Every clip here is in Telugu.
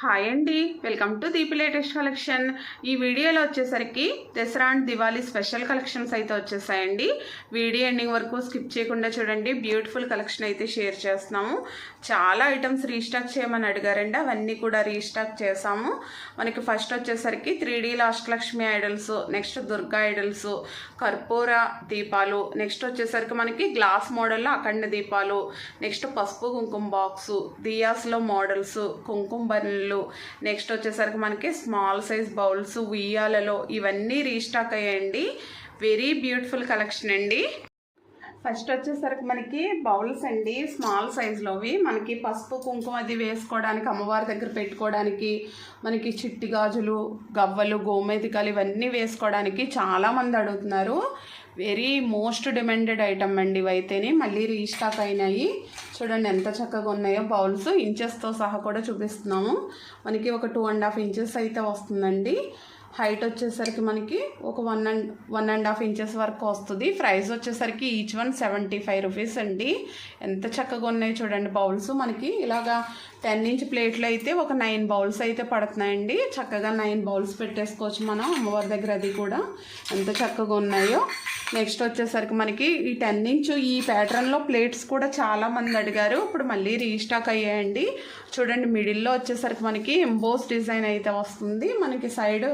హాయ్ అండి. Welcome to Deepi latest collection. ఈ వీడియోలో వచ్చేసరికి Dasara and Diwali special collections అయితే వచ్చేసాయండి. వీడియో ఎండింగ్ వరకు స్కిప్ చేయకుండా చూడండి. బ్యూటిఫుల్ కలెక్షన్ అయితే షేర్ చేస్తున్నాము. చాలా ఐటమ్స్ రీస్టాక్ చేయమని అడిగారండి. అవన్నీ కూడా రీస్టాక్ చేసాము మనకి ఫస్ట్ వచ్చేసరికి three D Lakshmi idols next Durga idols కర్పూర దీపాలు నెక్స్ట్ వచ్చేసరికి మనకి గ్లాస్ మోడల్లో అఖండ దీపాలు నెక్స్ట్ పసుపు కుంకుమ బాక్సు దియాస్లో మోడల్స్ కుంకుమ బర్రెలు నెక్స్ట్ వచ్చేసరికి మనకి స్మాల్ సైజ్ బౌల్స్ ఉయ్యాలలో ఇవన్నీ రీస్టాక్ అయ్యాయండి వెరీ బ్యూటిఫుల్ కలెక్షన్ అండి. ఫస్ట్ వచ్చేసరికి మనకి బౌల్స్ అండి. స్మాల్ సైజులోవి మనకి పసుపు కుంకుమ అది వేసుకోవడానికి అమ్మవారి దగ్గర పెట్టుకోవడానికి మనకి చిట్టి గాజులు గవ్వలు గోమేతికలు ఇవన్నీ వేసుకోవడానికి చాలామంది అడుగుతున్నారు. వెరీ మోస్ట్ డిమాండెడ్ ఐటమ్ అండి ఇవైతేనే మళ్ళీ రీస్టాక్ అయినాయి. చూడండి ఎంత చక్కగా ఉన్నాయో బౌల్స్. ఇంచెస్తో సహా కూడా చూపిస్తున్నాము. మనకి ఒక టూ అండ్ హాఫ్ ఇంచెస్ అయితే వస్తుందండి. హైట్ వచ్చేసరికి మనకి ఒక one and one and half inches వరకు వస్తుంది. ప్రైస్ వచ్చేసరికి each one seventy five rupees అండి. ఎంత చక్కగా ఉన్నాయి చూడండి బౌల్స్. మనకి ఇలాగా టెన్ ఇంచ్ ప్లేట్లు అయితే ఒక నైన్ బౌల్స్ అయితే పడుతున్నాయండి. చక్కగా నైన్ బౌల్స్ పెట్టేసుకోవచ్చు మనం అమ్మవారి దగ్గర అది కూడా. ఎంత చక్కగా ఉన్నాయో. నెక్స్ట్ వచ్చేసరికి మనకి ఈ టెన్ ఇంచ్ ఈ ప్యాటర్న్లో ప్లేట్స్ కూడా చాలా మంది అడిగారు. ఇప్పుడు మళ్ళీ రీస్టాక్ అయ్యాయండి. చూడండి మిడిల్లో వచ్చేసరికి మనకి ఎంబోస్ డిజైన్ అయితే వస్తుంది. మనకి సైడ్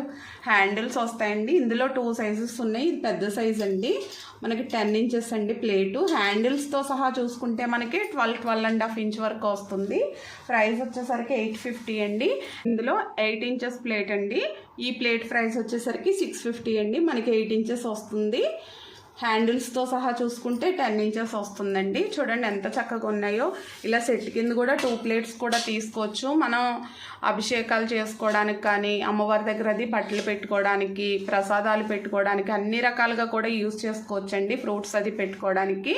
హ్యాండిల్స్ వస్తాయండి. ఇందులో టూ సైజెస్ ఉన్నాయి. ఇది పెద్ద సైజ్ అండి. మనకి టెన్ ఇంచెస్ అండి ప్లేటు హ్యాండిల్స్తో సహా చూసుకుంటే మనకి twelve twelve and half inch వరకు వస్తుంది. ప్రైస్ వచ్చేసరికి ఎయిట్ ఫిఫ్టీ అండి. ఇందులో ఎయిట్ ఇంచెస్ ప్లేట్ అండి. ఈ ప్లేట్ ప్రైస్ వచ్చేసరికి సిక్స్ ఫిఫ్టీ అండి. మనకి ఎయిట్ ఇంచెస్ వస్తుంది. హ్యాండిల్స్తో సహా చూసుకుంటే టెన్ ఇంచెస్ వస్తుందండి. చూడండి ఎంత చక్కగా ఉన్నాయో. ఇలా సెట్ కింద కూడా టూ ప్లేట్స్ కూడా తీసుకోవచ్చు. మనం అభిషేకాలు చేసుకోవడానికి కానీ అమ్మవారి దగ్గర అది బట్టలు పెట్టుకోవడానికి ప్రసాదాలు పెట్టుకోవడానికి అన్ని రకాలుగా కూడా యూజ్ చేసుకోవచ్చండి ఫ్రూట్స్ అది పెట్టుకోవడానికి.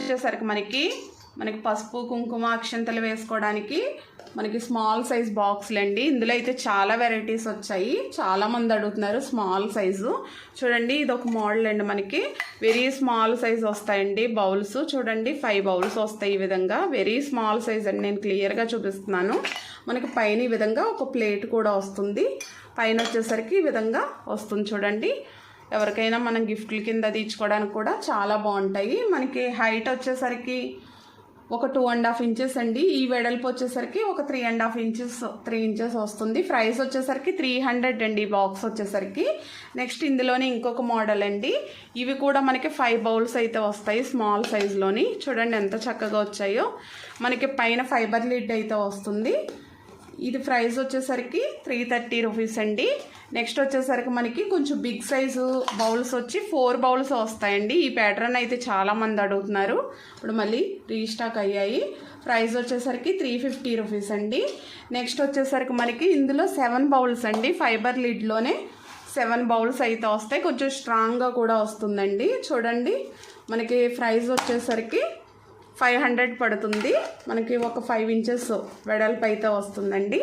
వచ్చేసరికి మనకి మనకి పసుపు కుంకుమ అక్షంతలు వేసుకోవడానికి మనకి స్మాల్ సైజ్ బాక్స్లు అండి. ఇందులో అయితే చాలా వెరైటీస్ వచ్చాయి. చాలా మంది అడుగుతున్నారు స్మాల్ సైజు చూడండి ఇది ఒక మోడల్ అండి మనకి. వెరీ స్మాల్ సైజ్ వస్తాయండి బౌల్స్. చూడండి ఫైవ్ బౌల్స్ వస్తాయి ఈ విధంగా. వెరీ స్మాల్ సైజ్ అండి. నేను క్లియర్గా చూపిస్తున్నాను. మనకి పైన ఈ విధంగా ఒక ప్లేట్ కూడా వస్తుంది. పైన వచ్చేసరికి ఈ విధంగా వస్తుంది చూడండి. ఎవరికైనా మనం గిఫ్ట్ల కింద తీర్చుకోవడానికి కూడా చాలా బాగుంటాయి. మనకి హైట్ వచ్చేసరికి ఒక టూ అండ్ హాఫ్ ఇంచెస్ అండి. ఈ వెడల్పు వచ్చేసరికి ఒక three and half inches three inches వస్తుంది. ప్రైస్ వచ్చేసరికి త్రీ హండ్రెడ్ అండి బాక్స్ వచ్చేసరికి. నెక్స్ట్ ఇందులోనే ఇంకొక మోడల్ అండి. ఇవి కూడా మనకి ఫైవ్ బౌల్స్ అయితే వస్తాయి స్మాల్ సైజులోని చూడండి ఎంత చక్కగా వచ్చాయో. మనకి పైన ఫైబర్ లిడ్ అయితే వస్తుంది. ఇది ప్రైస్ వచ్చేసరికి త్రీ థర్టీ రూపీస్ అండి. నెక్స్ట్ వచ్చేసరికి మనకి కొంచెం బిగ్ సైజు బౌల్స్ వచ్చి ఫోర్ బౌల్స్ వస్తాయండి. ఈ ప్యాటర్న్ అయితే చాలా మంది అడుగుతున్నారు. ఇప్పుడు మళ్ళీ రీస్టాక్ అయ్యాయి. ప్రైస్ వచ్చేసరికి త్రీ ఫిఫ్టీ రూపీస్ అండి. నెక్స్ట్ వచ్చేసరికి మనకి ఇందులో సెవెన్ బౌల్స్ అండి. ఫైబర్ లిడ్లోనే సెవెన్ బౌల్స్ అయితే వస్తాయి. కొంచెం స్ట్రాంగ్గా కూడా వస్తుందండి. చూడండి. మనకి ప్రైస్ వచ్చేసరికి ఫైవ్ హండ్రెడ్ పడుతుంది. మనకి ఒక ఫైవ్ ఇంచెస్ వెడల్పు అయితే వస్తుందండి.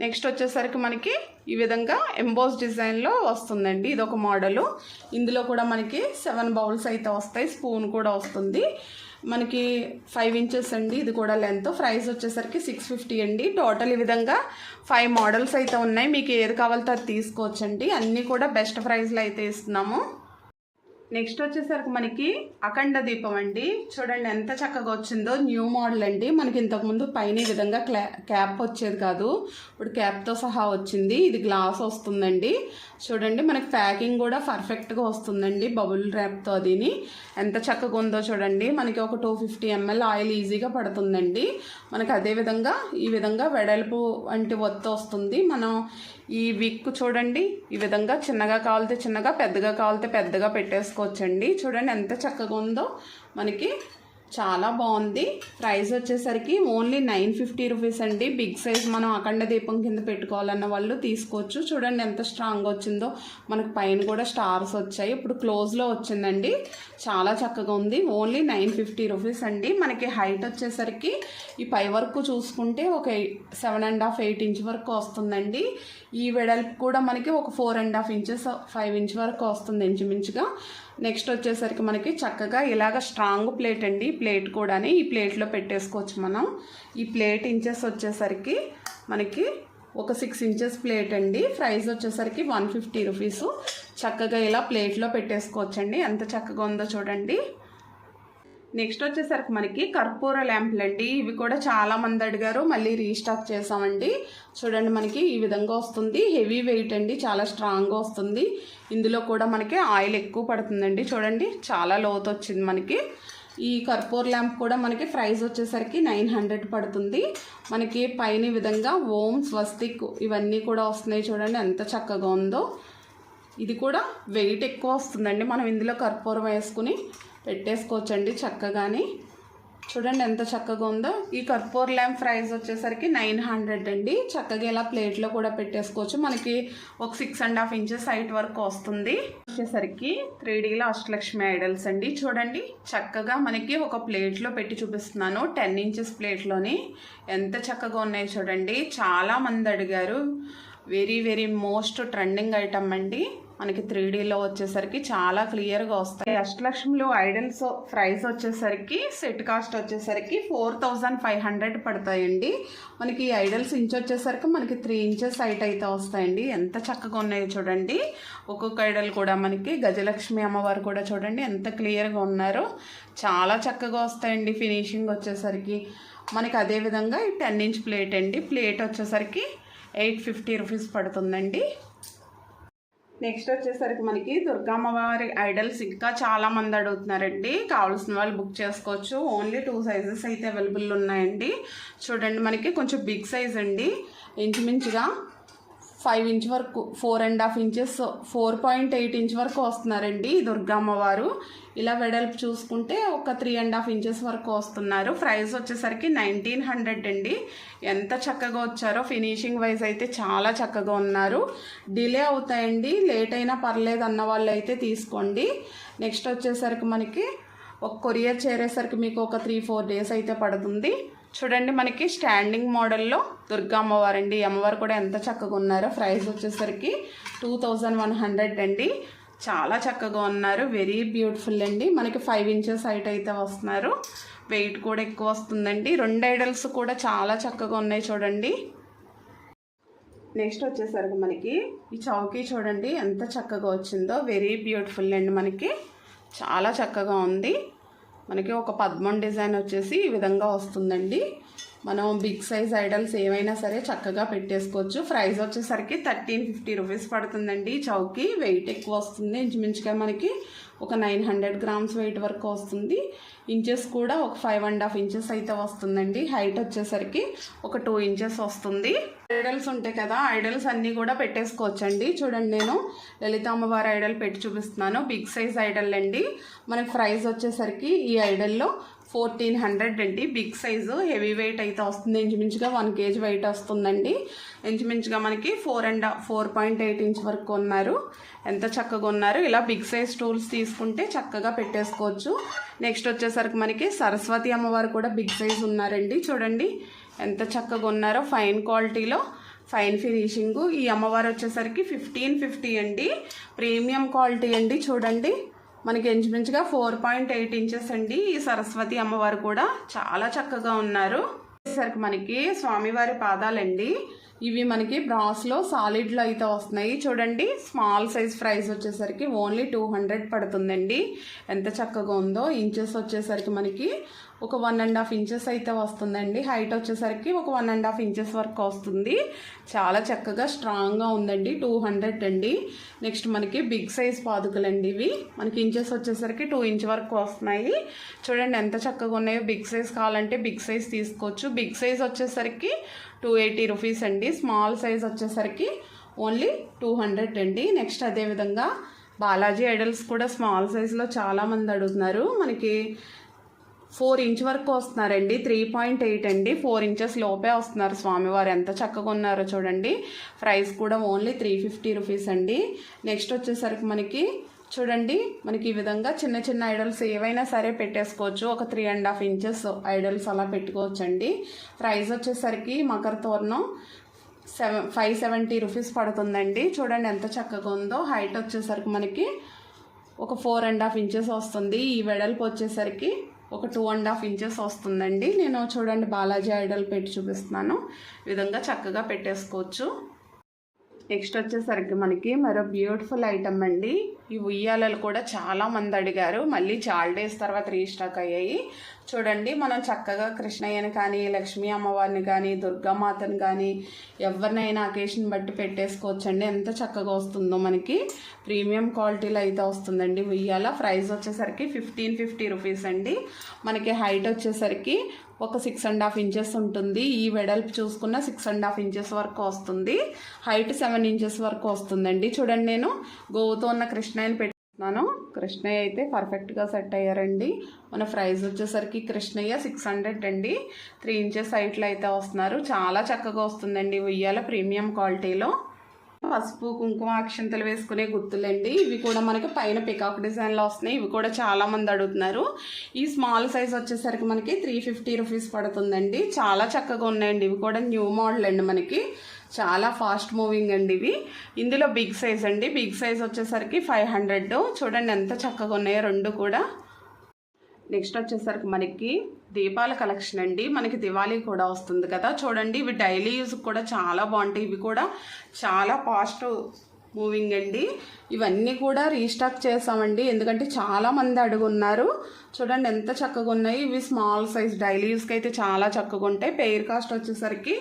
నెక్స్ట్ వచ్చేసరికి మనకి ఈ విధంగా ఎంబోస్ డిజైన్లో వస్తుందండి. ఇది ఒక మోడలు. ఇందులో కూడా మనకి సెవెన్ బౌల్స్ అయితే వస్తాయి. స్పూన్ కూడా వస్తుంది. మనకి ఫైవ్ ఇంచెస్ అండి. ఇది కూడా లెంత్ ప్రైస్ వచ్చేసరికి సిక్స్ ఫిఫ్టీ అండి. టోటల్ ఈ విధంగా ఫైవ్ మోడల్స్ అయితే ఉన్నాయి. మీకు ఏది కావాలో అది తీసుకోవచ్చండి. అన్నీ కూడా బెస్ట్ ప్రైస్లో అయితే ఇస్తున్నాము. నెక్స్ట్ వచ్చేసరికి మనకి అఖండ దీపం అండి. చూడండి ఎంత చక్కగా వచ్చిందో న్యూ మోడల్ అండి. మనకి ఇంతకుముందు పైన ఈ విధంగా క్లా క్యాప్ వచ్చేది కాదు. ఇప్పుడు క్యాప్తో సహా వచ్చింది. ఇది గ్లాస్ వస్తుందండి. చూడండి మనకి ప్యాకింగ్ కూడా పర్ఫెక్ట్గా వస్తుందండి బబుల్ ర్యాప్తో అదిని. ఎంత చక్కగా ఉందో చూడండి. మనకి ఒక టూ ఫిఫ్టీ ఎంఎల్ ఆయిల్ ఈజీగా పడుతుందండి. మనకి అదే విధంగా ఈ విధంగా వెడల్పు వంటి ఒత్తు వస్తుంది. మనం ఈ విక్ చూడండి ఈ విధంగా చిన్నగా కావాలితే చిన్నగా పెద్దగా కావాలితే పెద్దగా పెట్టేసుకోవచ్చండి. చూడండి ఎంత చక్కగా ఉందో మనకి చాలా బాగుంది. ప్రైస్ వచ్చేసరికి ఓన్లీ నైన్ ఫిఫ్టీ రూపీస్ అండి. బిగ్ సైజ్ మనం అఖండ దీపం కింద పెట్టుకోవాలన్న వాళ్ళు తీసుకోవచ్చు. చూడండి ఎంత స్ట్రాంగ్ వచ్చిందో. మనకు పైన కూడా స్టార్స్ వచ్చాయి. ఇప్పుడు క్లోజ్లో వచ్చిందండి. చాలా చక్కగా ఉంది. ఓన్లీ నైన్ ఫిఫ్టీ రూపీస్ అండి. మనకి హైట్ వచ్చేసరికి ఈ పై వరకు చూసుకుంటే ఒక seven and half eight inch వరకు వస్తుందండి. ఈ వెడల్పు కూడా మనకి ఒక four and half inches five inch వరకు వస్తుంది ఇంచుమించుగా. నెక్స్ట్ వచ్చేసరికి మనకి చక్కగా ఇలాగ స్ట్రాంగ్ ప్లేట్ అండి. ప్లేట్ కూడా ఈ ప్లేట్లో పెట్టేసుకోవచ్చు మనం. ఈ ప్లేట్ ఇంచెస్ వచ్చేసరికి మనకి ఒక సిక్స్ ఇంచెస్ ప్లేట్ అండి. ప్రైస్ వచ్చేసరికి వన్ ఫిఫ్టీ రూపీస్ చక్కగా ఇలా ప్లేట్లో పెట్టేసుకోవచ్చండి. ఎంత చక్కగా ఉందో చూడండి. నెక్స్ట్ వచ్చేసరికి మనకి కర్పూర ల్యాంపులు అండి ఇవి కూడా చాలా మంది అడిగారు. మళ్ళీ రీస్టాక్ చేసామండి. చూడండి మనకి ఈ విధంగా వస్తుంది. హెవీ వెయిట్ అండి. చాలా స్ట్రాంగ్గా వస్తుంది. ఇందులో కూడా మనకి ఆయిల్ ఎక్కువ పడుతుందండి. చూడండి చాలా లోతు వచ్చింది మనకి. ఈ కర్పూర్ ల్యాంప్ కూడా మనకి ప్రైస్ వచ్చేసరికి నైన్ హండ్రెడ్ పడుతుంది. మనకి పైన విధంగా ఓం స్వస్తిక్ ఇవన్నీ కూడా వస్తున్నాయి చూడండి. ఎంత చక్కగా ఉందో. ఇది కూడా వెయిట్ ఎక్కువ వస్తుందండి. మనం ఇందులో కర్పూరం వేసుకుని పెట్టేసుకోవచ్చండి చక్కగాని. చూడండి ఎంత చక్కగా ఉందో. ఈ కర్పూర్ ల్యాంప్ ప్రైస్ వచ్చేసరికి నైన్ హండ్రెడ్ అండి. చక్కగా ఇలా ప్లేట్లో కూడా పెట్టేసుకోవచ్చు. మనకి ఒక six and half inches height వరకు వస్తుంది. వచ్చేసరికి త్రీ డీలో అష్టలక్ష్మి ఐడల్స్ అండి. చూడండి చక్కగా మనకి ఒక ప్లేట్లో పెట్టి చూపిస్తున్నాను. టెన్ ఇంచెస్ ప్లేట్లోని ఎంత చక్కగా ఉన్నాయి చూడండి. చాలా మంది అడిగారు. Very very most trending item అండి. మనకి త్రీ డీలో వచ్చేసరికి చాలా క్లియర్గా వస్తాయి. అష్టలక్ష్మిలో ఐడల్స్ ప్రైస్ వచ్చేసరికి సెట్ కాస్ట్ వచ్చేసరికి ఫోర్ థౌజండ్ ఫైవ్ హండ్రెడ్ పడతాయండి. మనకి ఈ ఐడల్స్ ఇంచ్ వచ్చేసరికి మనకి త్రీ ఇంచెస్ హైట్ అయితే వస్తాయండి. ఎంత చక్కగా ఉన్నాయో చూడండి. ఒక్కొక్క ఐడల్ కూడా మనకి గజలక్ష్మి అమ్మవారు కూడా చూడండి ఎంత క్లియర్గా ఉన్నారో. చాలా చక్కగా వస్తాయండి ఫినిషింగ్ వచ్చేసరికి. మనకి అదేవిధంగా ఈ టెన్ ఇంచ్ ప్లేట్ అండి. ప్లేట్ వచ్చేసరికి ఎయిట్ ఫిఫ్టీ రూపీస్ పడుతుందండి. నెక్స్ట్ వచ్చేసరికి మనకి దుర్గమ్మవారి ఐడల్స్ ఇంకా చాలా మంది అడుగుతున్నారండి. కావాల్సిన వాళ్ళు బుక్ చేసుకోవచ్చు. ఓన్లీ టూ సైజెస్ అయితే అవైలబుల్ ఉన్నాయండి. చూడండి మనకి కొంచెం బిగ్ సైజ్ అండి. ఇంచుమించుగా ఫైవ్ ఇంచ్ వరకు four and half inches four point eight inch వరకు వస్తున్నారండి దుర్గమ్మవారు ఇలా వెడల్పు చూసుకుంటే ఒక త్రీ అండ్ హాఫ్ ఇంచెస్ వరకు వస్తున్నారు. ప్రైస్ వచ్చేసరికి నైన్టీన్ హండ్రెడ్ అండి. ఎంత చక్కగా వచ్చారో ఫినిషింగ్ వైజ్ అయితే చాలా చక్కగా ఉన్నారు. డిలే అవుతాయండి. లేట్ అయినా పర్లేదు అన్న వాళ్ళు అయితే తీసుకోండి. నెక్స్ట్ వచ్చేసరికి మనకి ఒక కొరియర్ చేరేసరికి మీకు ఒక త్రీ ఫోర్ డేస్ అయితే పడుతుంది. చూడండి మనకి స్టాండింగ్ మోడల్లో దుర్గా అమ్మవారు అండి అమ్మవారు కూడా ఎంత చక్కగా ఉన్నారో. ప్రైస్ వచ్చేసరికి టూ థౌజండ్ వన్ హండ్రెడ్ అండి. చాలా చక్కగా ఉన్నారు. వెరీ బ్యూటిఫుల్ అండి. మనకి ఫైవ్ ఇంచెస్ హైట్ అయితే వస్తున్నారు. వెయిట్ కూడా ఎక్కువ వస్తుందండి. రెండు ఐడల్స్ కూడా చాలా చక్కగా ఉన్నాయి చూడండి. నెక్స్ట్ వచ్చేసరికి మనకి ఈ చౌకీ చూడండి ఎంత చక్కగా వచ్చిందో. వెరీ బ్యూటిఫుల్ అండి మనకి. చాలా చక్కగా ఉంది. మనకి ఒక పద్మం డిజైన్ వచ్చేసి ఈ విధంగా వస్తుందండి. మనం బిగ్ సైజ్ ఐడల్స్ ఏమైనా సరే చక్కగా పెట్టేసుకోవచ్చు. ప్రైస్ వచ్చేసరికి థర్టీన్ ఫిఫ్టీ రూపీస్ పడుతుందండి చౌకి. వెయిట్ ఎక్కువ వస్తుంది. ఇంచుమించుగా మనకి ఒక నైన్ హండ్రెడ్ గ్రామ్స్ వెయిట్ వరకు వస్తుంది. ఇంచెస్ కూడా ఒక ఫైవ్ అండ్ హాఫ్ ఇంచెస్ అయితే వస్తుందండి. హైట్ వచ్చేసరికి ఒక టూ ఇంచెస్ వస్తుంది. ఐడల్స్ ఉంటాయి కదా ఐడల్స్ అన్నీ కూడా పెట్టేసుకోవచ్చండి. చూడండి నేను లలిత అమ్మవారి ఐడల్ పెట్టి చూపిస్తున్నాను. బిగ్ సైజ్ ఐడల్ అండి. మనకి ప్రైస్ వచ్చేసరికి ఈ ఐడల్లో ఫోర్టీన్ హండ్రెడ్ అండి. బిగ్ సైజు హెవీ వెయిట్ అయితే వస్తుంది. ఇంచుమించుగా వన్ కేజీ వెయిట్ వస్తుందండి. ఇంచుమించుగా మనకి four and four point eight inch వరకు ఉన్నారు ఎంత చక్కగా ఉన్నారు ఇలా బిగ్ సైజ్ టూల్స్ తీసుకుంటే చక్కగా పెట్టేసుకోవచ్చు. నెక్స్ట్ వచ్చేసరికి మనకి సరస్వతి అమ్మవారు కూడా బిగ్ సైజ్ ఉన్నారండి. చూడండి ఎంత చక్కగా ఉన్నారో ఫైన్ క్వాలిటీలో ఫైన్ ఫినిషింగ్. ఈ అమ్మవారు వచ్చేసరికి ఫిఫ్టీన్ ఫిఫ్టీ అండి. ప్రీమియం క్వాలిటీ అండి. చూడండి మనకి ఇంచుమించుగా ఫోర్ పాయింట్ ఎయిట్ ఇంచెస్ అండి ఈ సరస్వతి అమ్మవారు కూడా. చాలా చక్కగా ఉన్నారు. సరికి మనకి స్వామివారి పాదాలండి. ఇవి మనకి బ్రాస్లో సాలిడ్లో అయితే వస్తున్నాయి. చూడండి స్మాల్ సైజ్ ప్రైస్ వచ్చేసరికి ఓన్లీ టూ హండ్రెడ్ పడుతుందండి. ఎంత చక్కగా ఉందో ఇంచెస్ వచ్చేసరికి మనకి ఒక వన్ అండ్ హాఫ్ ఇంచెస్ అయితే వస్తుందండి. హైట్ వచ్చేసరికి ఒక వన్ అండ్ హాఫ్ ఇంచెస్ వరకు వస్తుంది. చాలా చక్కగా స్ట్రాంగ్గా ఉందండి. టూ హండ్రెడ్ అండి. నెక్స్ట్ మనకి బిగ్ సైజ్ పాదుకలండి ఇవి. మనకి ఇంచెస్ వచ్చేసరికి టూ ఇంచ్ వరకు వస్తున్నాయి. చూడండి ఎంత చక్కగా ఉన్నాయో. బిగ్ సైజ్ కావాలంటే బిగ్ సైజ్ తీసుకోవచ్చు. బిగ్ సైజ్ వచ్చేసరికి టూ ఎయిటీ రూపీస్ అండి. స్మాల్ సైజ్ వచ్చేసరికి ఓన్లీ టూ హండ్రెడ్ అండి. నెక్స్ట్ అదేవిధంగా బాలాజీ ఐడల్స్ కూడా స్మాల్ సైజులో చాలామంది అడుగుతున్నారు. మనకి ఫోర్ ఇంచ్ వరకు వస్తున్నారండి. త్రీ పాయింట్ ఎయిట్ అండి. ఫోర్ ఇంచెస్ లోపే వస్తున్నారు స్వామివారు. ఎంత చక్కగా ఉన్నారో చూడండి. ప్రైస్ కూడా ఓన్లీ త్రీ ఫిఫ్టీ రూపీస్ అండి. నెక్స్ట్ వచ్చేసరికి మనకి చూడండి. మనకి ఈ విధంగా చిన్న చిన్న ఐడల్స్ ఏవైనా సరే పెట్టేసుకోవచ్చు. ఒక three and half inches idols అలా పెట్టుకోవచ్చు అండి ప్రైస్ వచ్చేసరికి మకర తోరణం సెవెన్ ఫైవ్ సెవెంటీ రూపీస్ పడుతుందండి. చూడండి ఎంత చక్కగా ఉందో. హైట్ వచ్చేసరికి మనకి ఒక ఫోర్ అండ్ హాఫ్ ఇంచెస్ వస్తుంది. ఈ వెడల్పు వచ్చేసరికి ఒక టూ అండ్ హాఫ్ ఇంచెస్ వస్తుందండి. నేను చూడండి బాలాజీ ఐడల్ పెట్టి చూపిస్తున్నాను. విధంగా చక్కగా పెట్టేసుకోవచ్చు. నెక్స్ట్ వచ్చేసరికి మనకి మరో బ్యూటిఫుల్ ఐటమ్ అండి. ఈ ఉయ్యాలలు కూడా చాలా మంది అడిగారు. మళ్ళీ చాలా డేస్ తర్వాత రీస్టాక్ అయ్యాయి. చూడండి మనం చక్కగా కృష్ణయ్యని కానీ లక్ష్మీ అమ్మవారిని కానీ దుర్గామాతని కానీ ఎవరినైనా అకేషన్ బట్టి పెట్టేసుకోవచ్చండి. ఎంత చక్కగా వస్తుందో మనకి. ప్రీమియం క్వాలిటీలో అయితే వస్తుందండి ఉయ్యాల. ప్రైస్ వచ్చేసరికి ఫిఫ్టీన్ ఫిఫ్టీ రూపీస్ అండి. మనకి హైట్ వచ్చేసరికి ఒక సిక్స్ అండ్ హాఫ్ ఇంచెస్ ఉంటుంది. ఈ వెడల్పు చూసుకున్న సిక్స్ అండ్ హాఫ్ ఇంచెస్ వరకు వస్తుంది. హైట్ సెవెన్ ఇంచెస్ వరకు వస్తుందండి. చూడండి నేను గోవుతో ఉన్న కృష్ణయ్యని పెట్టుకున్నాను. కృష్ణయ్య అయితే పర్ఫెక్ట్గా సెట్ అయ్యారండి. మన ప్రైస్ వచ్చేసరికి కృష్ణయ్య సిక్స్ హండ్రెడ్ అండి. త్రీ ఇంచెస్ హైట్లో అయితే వస్తున్నారు. చాలా చక్కగా వస్తుందండి. ఉయ్యాల ప్రీమియం క్వాలిటీలో పసుపు కుంకుమ అక్షంతలు వేసుకునే గుర్తులండి ఇవి కూడా మనకి పైన పికాక్ డిజైన్లో వస్తున్నాయి. ఇవి కూడా చాలా మంది అడుగుతున్నారు. ఈ స్మాల్ సైజ్ వచ్చేసరికి మనకి త్రీ ఫిఫ్టీ రూపీస్ పడుతుందండి. చాలా చక్కగా ఉన్నాయండి. ఇవి కూడా న్యూ మోడల్ అండి మనకి. చాలా ఫాస్ట్ మూవింగ్ అండి ఇవి. ఇందులో బిగ్ సైజ్ అండి. బిగ్ సైజ్ వచ్చేసరికి ఫైవ్ హండ్రెడ్. చూడండి ఎంత చక్కగా ఉన్నాయో రెండు కూడా. నెక్స్ట్ వచ్చేసరికి మనకి దీపాల కలెక్షన్ అండి. మనకి దివాళీ కూడా వస్తుంది కదా. చూడండి ఇవి డైలీ యూజ్ కూడా చాలా బాగుంటాయి. ఇవి కూడా చాలా ఫాస్ట్ మూవింగ్ అండి. ఇవన్నీ కూడా రీస్టాక్ చేసామండి. ఎందుకంటే చాలా మంది అడుగున్నారు. చూడండి ఎంత చక్కగా ఉన్నాయి. ఇవి స్మాల్ సైజ్ డైలీ యూస్కి అయితే చాలా చక్కగా ఉంటాయి. పెయిర్ కాస్ట్ వచ్చేసరికి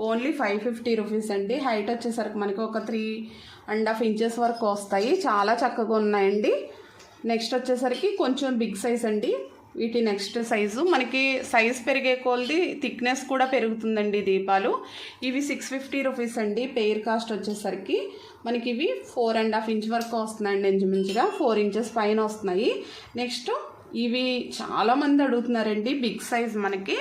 ఓన్లీ ఫైవ్ ఫిఫ్టీ రూపీస్ అండి. హైట్ వచ్చేసరికి మనకి ఒక త్రీ అండ్ హాఫ్ ఇంచెస్ వరకు వస్తాయి. చాలా చక్కగా ఉన్నాయండి. నెక్స్ట్ వచ్చేసరికి కొంచెం బిగ్ సైజ్ అండి. వీటి నెక్స్ట్ సైజు మనకి సైజ్ పెరిగే కొలది థిక్నెస్ కూడా పెరుగుతుందండి దీపాలు. ఇవి సిక్స్ ఫిఫ్టీ రూపీస్ అండి. పెయిర్ కాస్ట్ వచ్చేసరికి మనకి ఇవి ఫోర్ అండ్ హాఫ్ ఇంచ్ వరకు వస్తున్నాయండి ఇంచుమించుగా. ఫోర్ ఇంచెస్ పైన వస్తున్నాయి. నెక్స్ట్ ఇవి చాలామంది అడుగుతున్నారండి. బిగ్ సైజ్ మనకి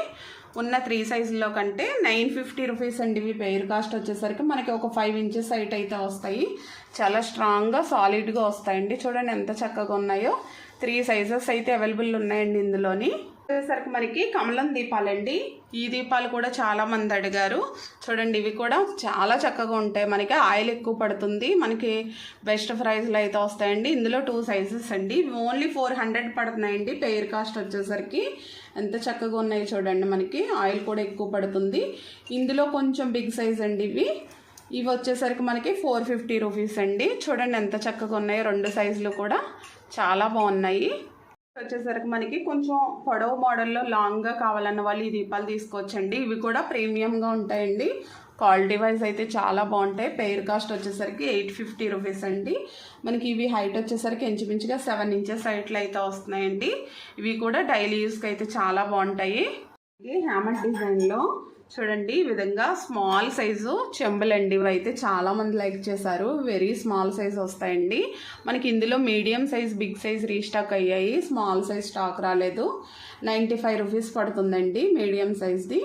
ఉన్న త్రీ సైజుల్లో కంటే నైన్ ఫిఫ్టీ రూపీస్ అండి ఇవి పెయిర్ కాస్ట్ వచ్చేసరికి. మనకి ఒక ఫైవ్ ఇంచెస్ హైట్ అయితే వస్తాయి. చాలా స్ట్రాంగ్గా సాలిడ్గా వస్తాయండి. చూడండి ఎంత చక్కగా ఉన్నాయో. త్రీ సైజెస్ అయితే అవైలబుల్ ఉన్నాయండి ఇందులోని. వచ్చేసరికి మనకి కమలం దీపాలండి. ఈ దీపాలు కూడా చాలా మంది అడిగారు. చూడండి ఇవి కూడా చాలా చక్కగా ఉంటాయి. మనకి ఆయిల్ ఎక్కువ పడుతుంది. మనకి బెస్ట్ ప్రైస్లో అయితే వస్తాయండి. ఇందులో టూ సైజెస్ అండి. ఓన్లీ ఫోర్ హండ్రెడ్ పడుతున్నాయండి. పెయిర్ కాస్ట్ వచ్చేసరికి ఎంత చక్కగా ఉన్నాయి చూడండి మనకి. ఆయిల్ కూడా ఎక్కువ పడుతుంది. ఇందులో కొంచెం బిగ్ సైజ్ అండి ఇవి. ఇవి వచ్చేసరికి మనకి ఫోర్ ఫిఫ్టీ రూపీస్ అండి. చూడండి ఎంత చక్కగా ఉన్నాయో రెండు సైజులు కూడా. చాలా బాగున్నాయి. వచ్చేసరికి మనకి కొంచెం పొడవు మోడల్లో లాంగ్గా కావాలన్న వాళ్ళు ఈ దీపాలు తీసుకోవచ్చండి. ఇవి కూడా ప్రీమియంగా ఉంటాయండి. క్వాలిటీ వైజ్ అయితే చాలా బాగుంటాయి. పెయిర్ కాస్ట్ వచ్చేసరికి ఎయిట్ ఫిఫ్టీ రూపీస్ అండి. మనకి ఇవి హైట్ వచ్చేసరికి ఇంచుమించుగా సెవెన్ ఇంచెస్ హైట్లు అయితే వస్తున్నాయండి. ఇవి కూడా డైలీ యూస్కి అయితే చాలా బాగుంటాయి. హ్యామర్ డిజైన్లో చూడండి ఈ విధంగా స్మాల్ సైజు చెంబలండి. ఇవి అయితే చాలామంది లైక్ చేశారు. వెరీ స్మాల్ సైజ్ వస్తాయండి. మనకి ఇందులో medium size big size restock అయ్యాయి. స్మాల్ సైజ్ స్టాక్ రాలేదు. నైంటీ ఫైవ్ రూపీస్ పడుతుందండి మీడియం సైజ్ది.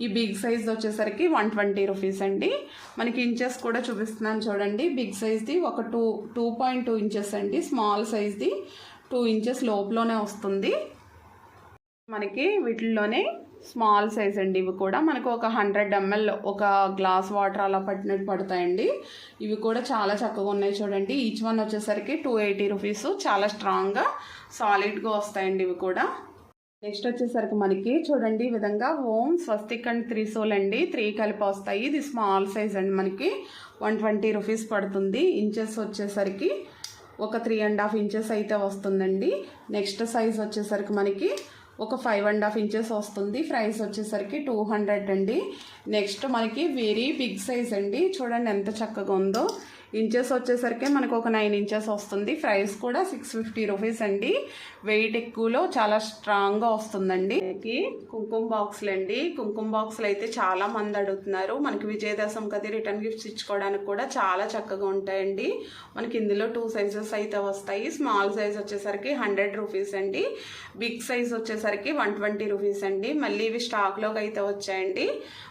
ఈ బిగ్ సైజ్ వచ్చేసరికి వన్ ట్వంటీ రూపీస్ అండి. మనకి ఇంచెస్ కూడా చూపిస్తున్నాను చూడండి. బిగ్ సైజ్ది ఒక two two point two inches అండి. స్మాల్ సైజ్ది టూ ఇంచెస్ లోపలనే వస్తుంది. మనకి వీటిల్లోనే స్మాల్ సైజ్ అండి ఇవి కూడా. మనకు ఒక హండ్రెడ్ ఎంఎల్ ఒక గ్లాస్ వాటర్ అలా పట్టినట్టు పడతాయండి. ఇవి కూడా చాలా చక్కగా ఉన్నాయి చూడండి. ఈచ్ వన్ వచ్చేసరికి టూ ఎయిటీ రూపీస్ చాలా స్ట్రాంగ్గా సాలిడ్గా వస్తాయండి ఇవి కూడా. నెక్స్ట్ వచ్చేసరికి మనకి చూడండి ఈ విధంగా ఓమ్ స్వస్తిక్ అండ్ త్రీ సోల్ అండి. త్రీ కలిపి వస్తాయి. ఇది స్మాల్ సైజ్ అండి మనకి. వన్ ట్వంటీ రూపీస్ పడుతుంది. ఇంచెస్ వచ్చేసరికి ఒక త్రీ అండ్ హాఫ్ ఇంచెస్ అయితే వస్తుందండి. నెక్స్ట్ సైజ్ వచ్చేసరికి మనకి ఒక ఫైవ్ అండ్ హాఫ్ ఇంచెస్ వస్తుంది. ప్రైస్ వచ్చేసరికి టూ హండ్రెడ్ అండి. నెక్స్ట్ మనకి వెరీ బిగ్ సైజ్ అండి. చూడండి ఎంత చక్కగా ఉందో. ఇంచెస్ వచ్చేసరికి మనకు ఒక నైన్ ఇంచెస్ వస్తుంది. ప్రైస్ కూడా సిక్స్ ఫిఫ్టీ రూపీస్ అండి. వెయిట్ ఎక్కువలో చాలా స్ట్రాంగ్గా వస్తుందండి. కుంకుమ బాక్సులు అండి. కుంకుమ బాక్సులు అయితే చాలా మంది అడుగుతున్నారు. మనకి విజయదశం కది రిటర్న్ గిఫ్ట్స్ ఇచ్చుకోవడానికి కూడా చాలా చక్కగా ఉంటాయండి. మనకి ఇందులో టూ సైజెస్ అయితే వస్తాయి. స్మాల్ సైజ్ వచ్చేసరికి హండ్రెడ్ రూపీస్ అండి. బిగ్ సైజ్ వచ్చేసరికి వన్ ట్వంటీ రూపీస్ అండి. మళ్ళీ ఇవి స్టాక్లోకి అయితే వచ్చాయండి.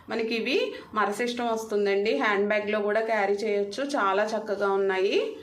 మనకి ఇవి మరసిస్టం వస్తుందండి. హ్యాండ్ బ్యాగ్లో కూడా క్యారీ చేయొచ్చు. చాలా చక్కగా ఉన్నాయి.